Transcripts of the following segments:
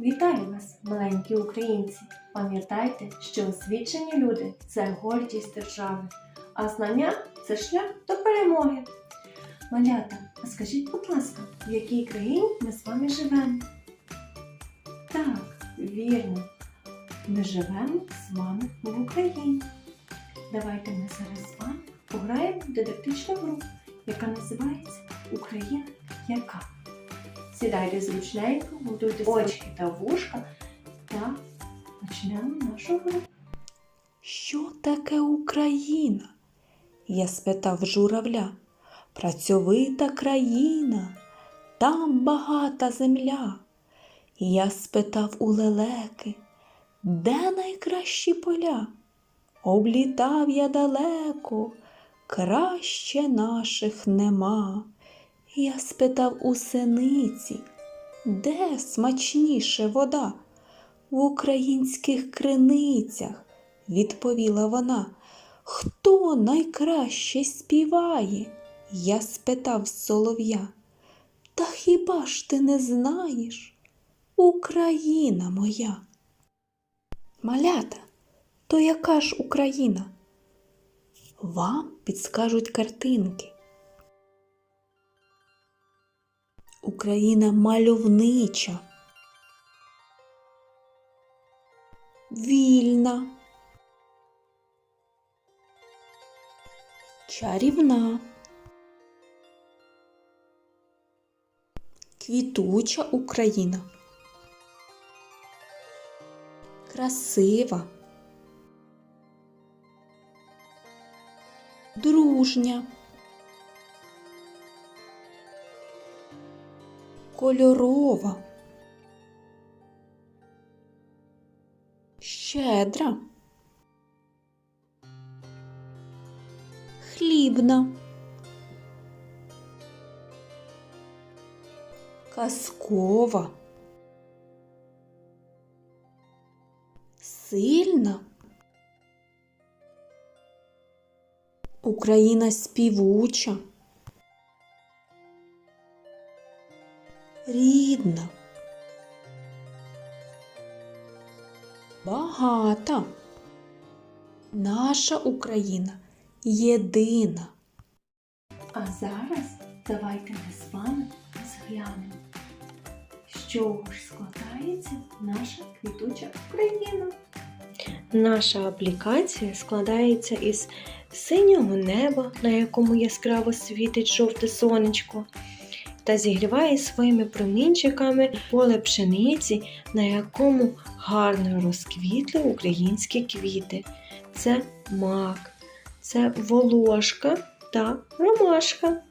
Вітаю вас, маленькі українці! Пам'ятайте, що освічені люди це гордість держави, а знання це шлях до перемоги. Малята, а скажіть, будь ласка, в якій країні ми з вами живемо? Так, вірно, ми живемо з вами в Україні. Давайте ми зараз з вами пограємо в дидактичну гру, яка називається Україна яка. Сідайте зручненько, готуйте очки та вушка та почнемо нашу гру. Що таке Україна? Я спитав журавля. Працьовита країна, там багата земля. Я спитав у лелеки, де найкращі поля? Облітав я далеко, краще наших нема. Я спитав у синиці, де смачніше вода? В українських криницях, відповіла вона. Хто найкраще співає? Я спитав солов'я. Та хіба ж ти не знаєш? Україна моя. Малята, то яка ж Україна? Вам підскажуть картинки. Україна мальовнича, вільна, чарівна, квітуча Україна, красива, дружня. Кольорова, щедра, хлібна, казкова, сильна. Україна співуча. Рідна, багата. Наша Україна єдина. А зараз давайте ми з вами зглянемо, чого ж складається наша квітуча Україна. Наша аплікація складається із синього неба, на якому яскраво світить жовте сонечко, та зігріває своїми промінчиками поле пшениці, на якому гарно розквітли українські квіти. Це мак, це волошка та ромашка.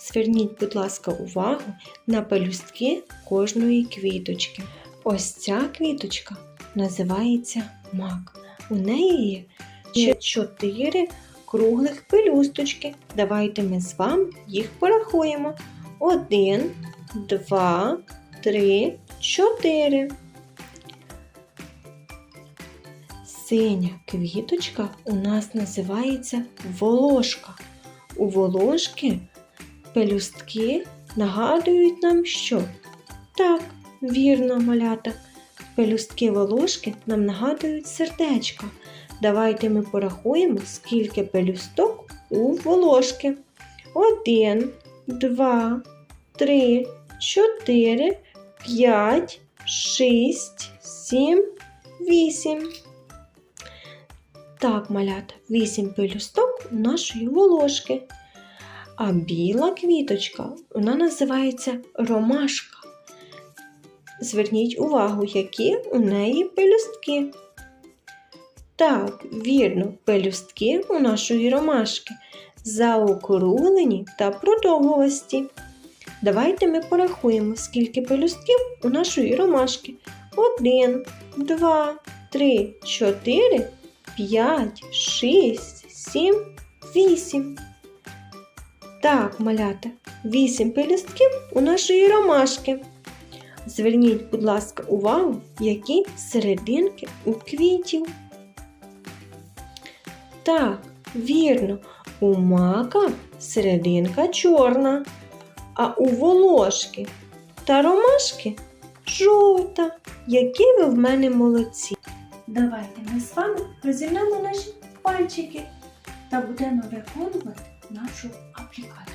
Зверніть, будь ласка, увагу на пелюстки кожної квіточки. Ось ця квіточка називається мак. У неї є чотири круглих пелюсточки. Давайте ми з вами їх порахуємо. Один, два, три, чотири. Синя квіточка у нас називається волошка. У волошки пелюстки нагадують нам що? Так, вірно, малята. Пелюстки волошки нам нагадують сердечко. Давайте ми порахуємо, скільки пелюсток у волошки. Один, два, три, чотири, п'ять, шість, сім, вісім. Так, малята, вісім пелюсток нашої волошки. А біла квіточка, вона називається ромашка. Зверніть увагу, які у неї пелюстки. Так, вірно, пелюстки у нашої ромашки заокруглені та продовгувасті. Давайте ми порахуємо, скільки пелюстків у нашої ромашки. Один, два, три, чотири, п'ять, шість, сім, вісім. Так, малята, вісім пелюстків у нашої ромашки. Зверніть, будь ласка, увагу, які серединки у квітів. Так, вірно, у мака серединка чорна, а у волошки та ромашки жовта. Які ви в мене молодці. Давайте ми з вами розімнемо наші пальчики та будемо виконувати нашу аплікацію.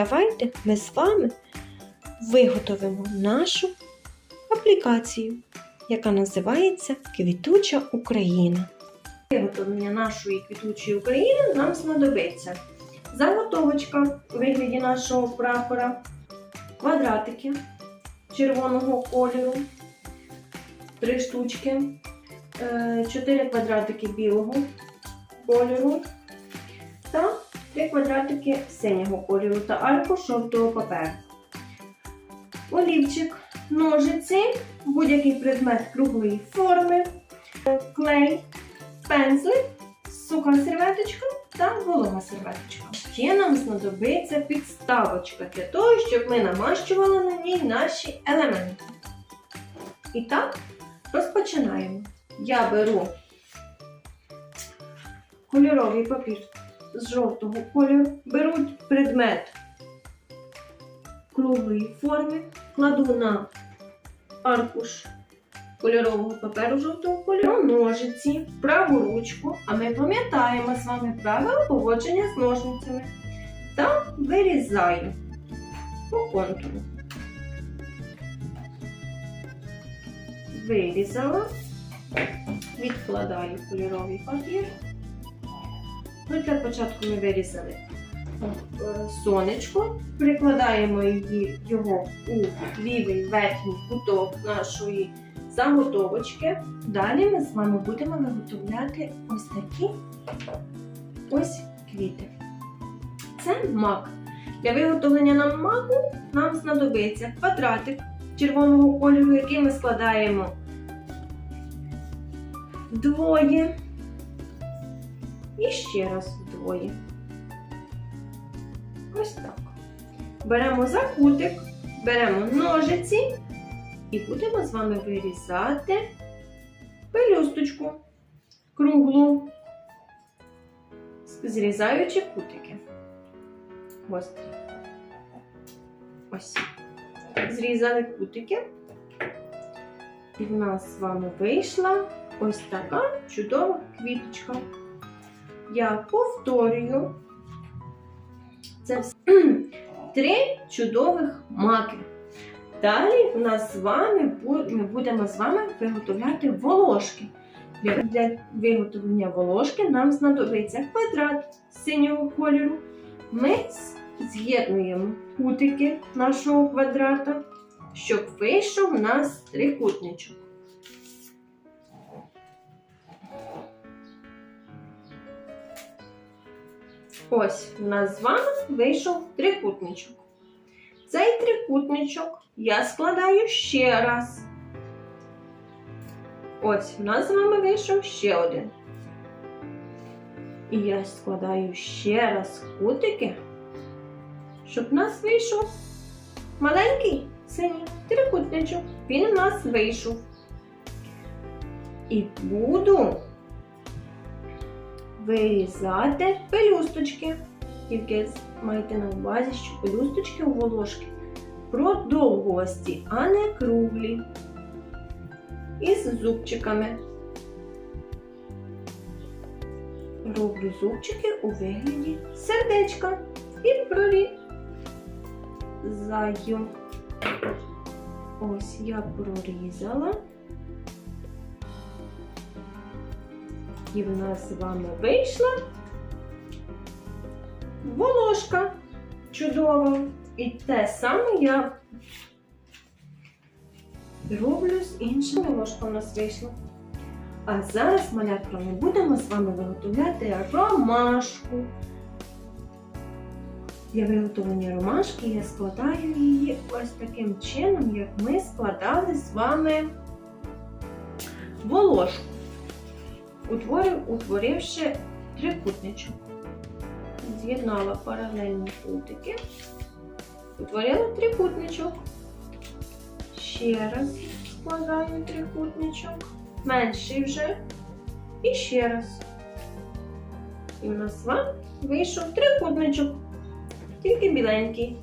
Давайте ми з вами виготовимо нашу аплікацію, яка називається Квітуча Україна. Виготовлення нашої квітучої України нам знадобиться заготовочка у вигляді нашого прапора, квадратики червоного кольору, три штучки, е, чотири квадратики білого кольору та три квадратики синього кольору та аркуш жовтого паперу. Олівчик, ножиці, будь-який предмет круглої форми, клей, пензлик, суха серветочка та волога серветочка. Ще нам знадобиться підставочка для того, щоб ми намащували на ній наші елементи. І так, розпочинаємо. Я беру кольоровий папір з жовтого кольору, беру предмет круглої форми, кладу на аркуш кольорового паперу жовтого кольору, ножиці, праву ручку, а ми пам'ятаємо з вами правила поводження з ножницями. Та вирізаю по контуру. Вирізала, відкладаю кольоровий папір. Ну, для початку ми вирізали е, сонечко, прикладаємо її, його у лівий верхній куток нашої заготовочки. Далі ми з вами будемо виготовляти ось такі ось квіти. Це мак. Для виготовлення нам маку нам знадобиться квадратик червоного кольору, який ми складаємо вдвоє. І ще раз вдвоє. Ось так. Беремо закутик, беремо ножиці і будемо з вами вирізати пелюсточку круглу, зрізаючи кутики. Гострі. Ось. Зрізали кутики. І в нас з вами вийшла ось така чудова квіточка. Я повторюю. Це все. три чудових маки. Далі нас з вами ми будемо з вами виготовляти волошки. Для, виготовлення волошки нам знадобиться квадрат синього кольору. Ми з'єднуємо кутики нашого квадрата, щоб вийшов у нас трикутничок. Ось у нас з вами вийшов трикутничок. Цей трикутничок я складаю ще раз. Ось у нас з вами вийшов ще один. І я складаю ще раз кутики, щоб у нас вийшов маленький синій трикутничок. Він у нас вийшов. І буду вирізати пелюсточки. Тільки майте на увазі, що пелюсточки у волошки продовгості, а не круглі. Із зубчиками. Роблю зубчики у вигляді сердечка і прорізаю. Ось я прорізала. І в нас з вами вийшла волошка чудова. І те саме я роблю з іншим волошком у нас вийшло. А зараз, малятка, ми будемо з вами виготовляти ромашку. Для виготовлення ромашки я складаю її ось таким чином, як ми складали з вами волошку, утворив, утворивши трикутничок. З'єднала паралельні кутики, утворила трикутничок. Ще раз складаю трикутничок, менший вже. І ще раз. І в нас з вами вийшов трикутничок тільки біленький.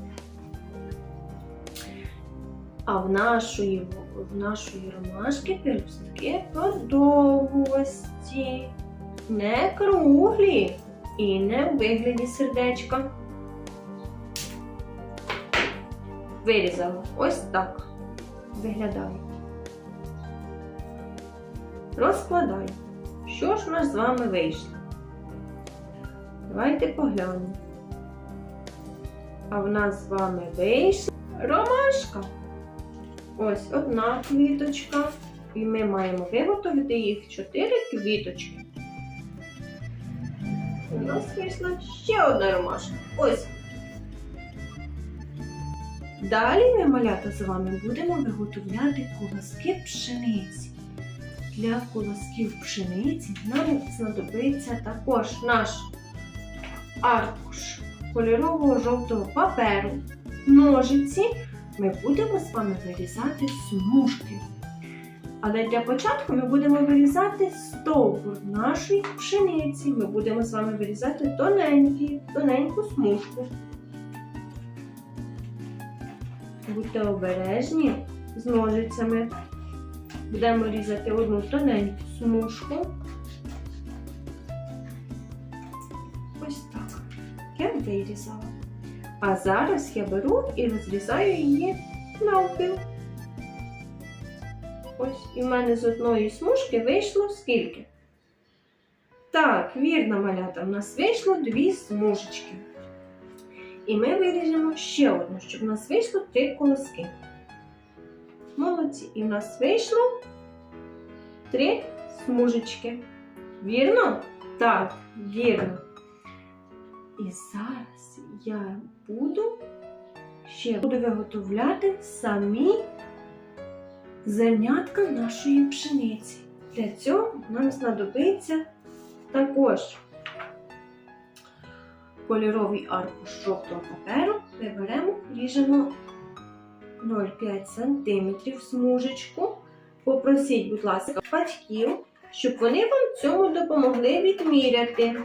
А в нашої, в нашої ромашки пелюстки продовгості, не круглі і не в вигляді сердечка. Вирізала. Ось так виглядає. Розкладаю. Що ж в нас з вами вийшло? Давайте поглянемо. А в нас з вами вийшла ромашка. Ось одна квіточка. І ми маємо виготовити їх чотири квіточки. У нас вийшла ще одна ромашка. Ось. Далі ми, малята, з вами будемо виготовляти колоски пшениці. Для колосків пшениці нам знадобиться також наш аркуш кольорового жовтого паперу, ножиці. Ми будемо з вами вирізати смужки. Але для початку ми будемо вирізати стовбур нашої пшениці. Ми будемо з вами вирізати тоненькі, тоненьку смужку. Будьте обережні з ножицями. Будемо різати одну тоненьку смужку. Ось так. Я вирізала. А зараз я беру і розрізаю її навпіл. Ось і в мене з одної смужки вийшло скільки? Так, вірно, малята, в нас вийшло дві смужечки. І ми виріжемо ще одну, щоб в нас вийшло три колоски. Молодці, і в нас вийшло три смужечки. Вірно? Так, вірно. І зараз я буду ще буду виготовляти самі зернятка нашої пшениці. Для цього нам знадобиться також кольоровий аркуш жовтого паперу. Ми беремо, ріжемо 0,5 см смужечку. Попросіть, будь ласка, батьків, щоб вони вам цьому допомогли відміряти.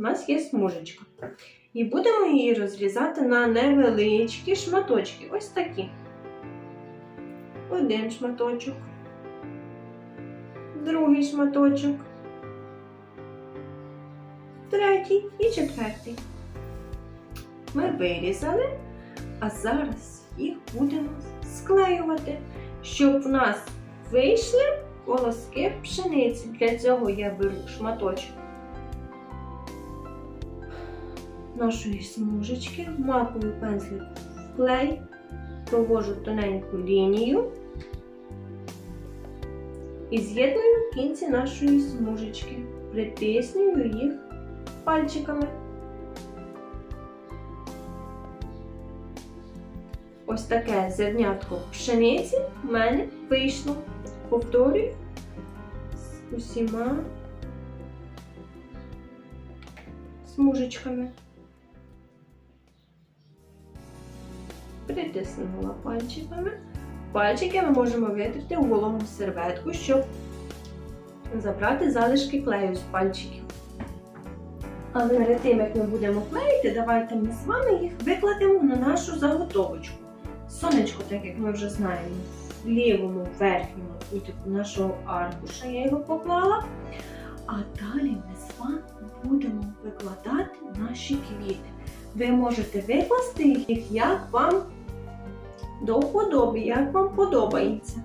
У нас є смужечка. І будемо її розрізати на невеличкі шматочки. Ось такі. Один шматочок. Другий шматочок. Третій і четвертий. Ми вирізали, а зараз їх будемо склеювати, щоб в нас вийшли колоски пшениці. Для цього я беру шматочок нашої смужечки, макую пензлик в клей, провожу тоненьку лінію і з'єдную кінці нашої смужечки, притиснюю їх пальчиками. Ось таке зернятко пшениці в мене вийшло. Повторюю з усіма смужечками. Притиснула пальчиками. Пальчики ми можемо витерти у вологу серветку, щоб забрати залишки клею з пальчиків. Але перед тим, як ми будемо клеїти, давайте ми з вами їх викладемо на нашу заготовочку. Сонечко, так як ми вже знаємо, в лівому верхньому кутику нашого аркуша я його поклала. А далі ми з вами будемо викладати наші квіти. Ви можете викласти їх, як вам до вподоби, як вам подобається.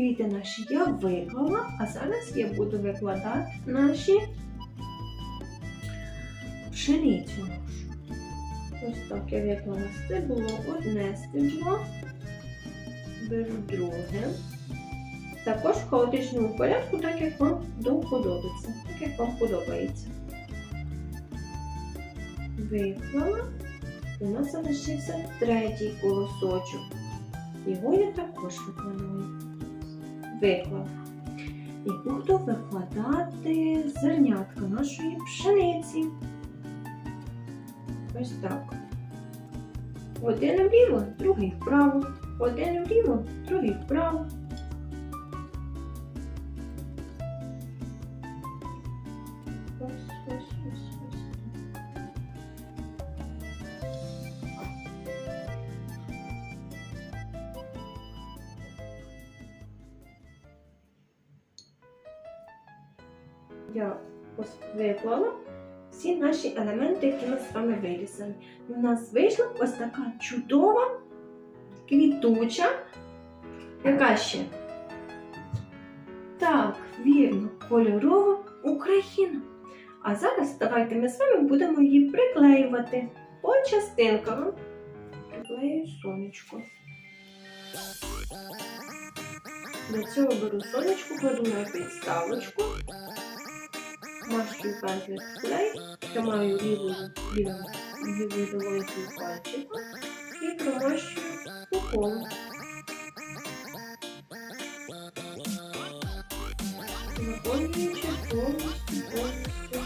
Квіти наші я виклала, а зараз я буду викладати наші пшеницю. Ось так я виклала стебло, одне стебло, беру друге. Також в хаотичному порядку, так як вам подобається, так як вам подобається. Виклала. У нас залишився третій колосочок. Його я також викладаю. Виклав. І буду викладати зернятка нашої пшениці. Ось так. Один вліво, другий вправо. Один вліво, другий вправо. Наші елементи, які ми з вами вирізали. У нас вийшла ось така чудова, квітуча. Яка ще? Так, вірно, кольорова Україна. А зараз давайте ми з вами будемо її приклеювати по частинкам. Приклею сонечко. Для цього беру сонечку, кладу на підставочку, мащую пензлик клей, тримаю лівою лівою долонькою пальчика і промащую по колу. Заповнюючи повністю, повністю.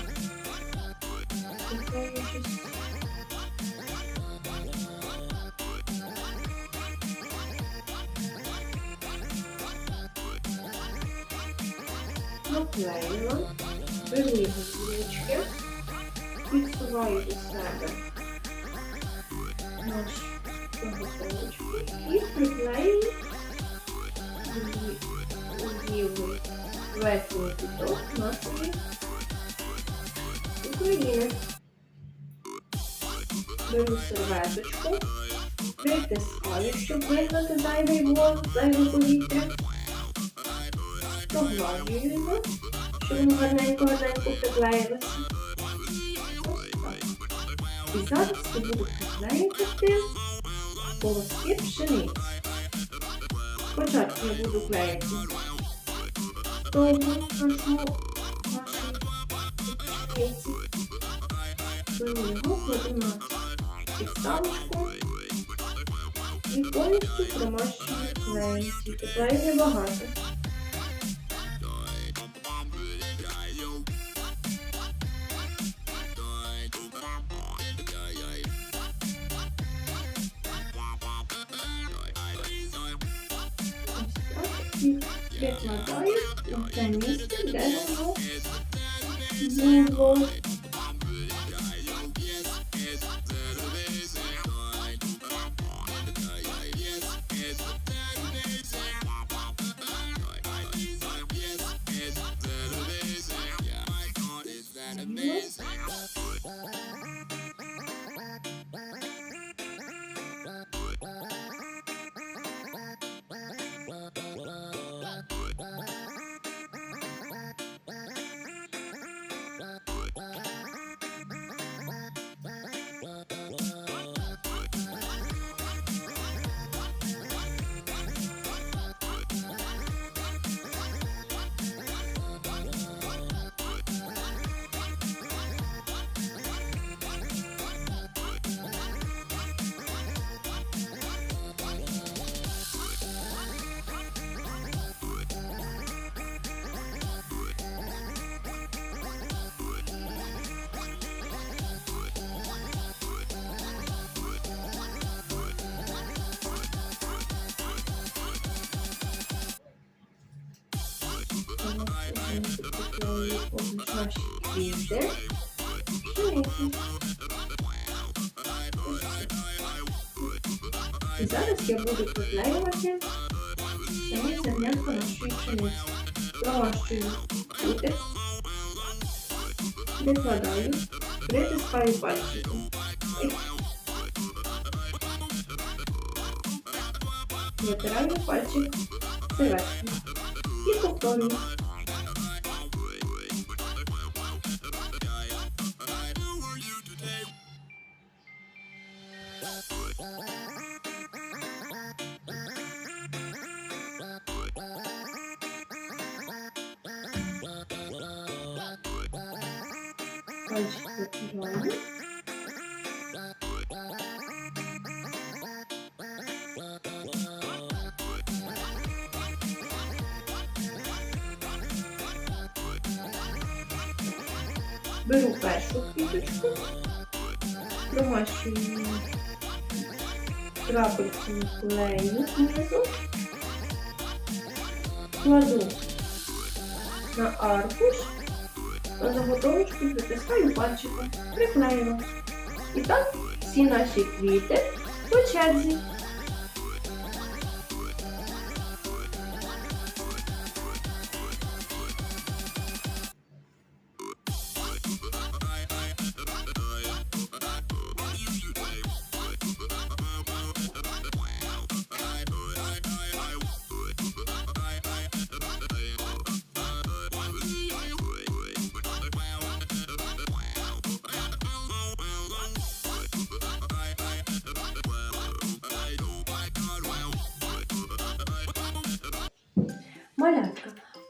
Наклеїла, беру його з ручки, підсуваю до себе наш колосочку і приклею лівий верхній куток нашої України. Беру серветочку, притискаю, щоб вигнати зайвий воздух, зайве повітря. Погладжую його, щоб він гарненько гарненько приклеїлося. І зараз я буду приклеювати полоски пшениці. Спочатку я буду клеїти довгу нашу пшениці. Беру його, кладу на підставочку і повністю промащую клеєм. Клею небагато. Flamingo. Yes. Наші квіти. Пшениці. І зараз я буду приклеювати самі зернятко нашої пшениці. Промащую кутик, прикладаю, притискаю пальчиком. Витираю пальчик серветкою і повторюю. Беру першу квіточку, промащую її клею знизу, кладу на аркуш, на заготовочку притискаю пальчиком, приклею. І так всі наші квіти по черзі.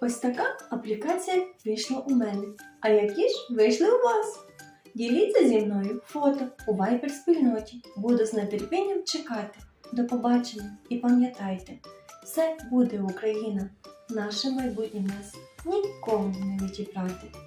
Ось така аплікація вийшла у мене. А які ж вийшли у вас? Діліться зі мною фото у Viber спільноті. Буду з нетерпінням чекати. До побачення і пам'ятайте, все буде Україна. Наше майбутнє нас нікому не відібрати.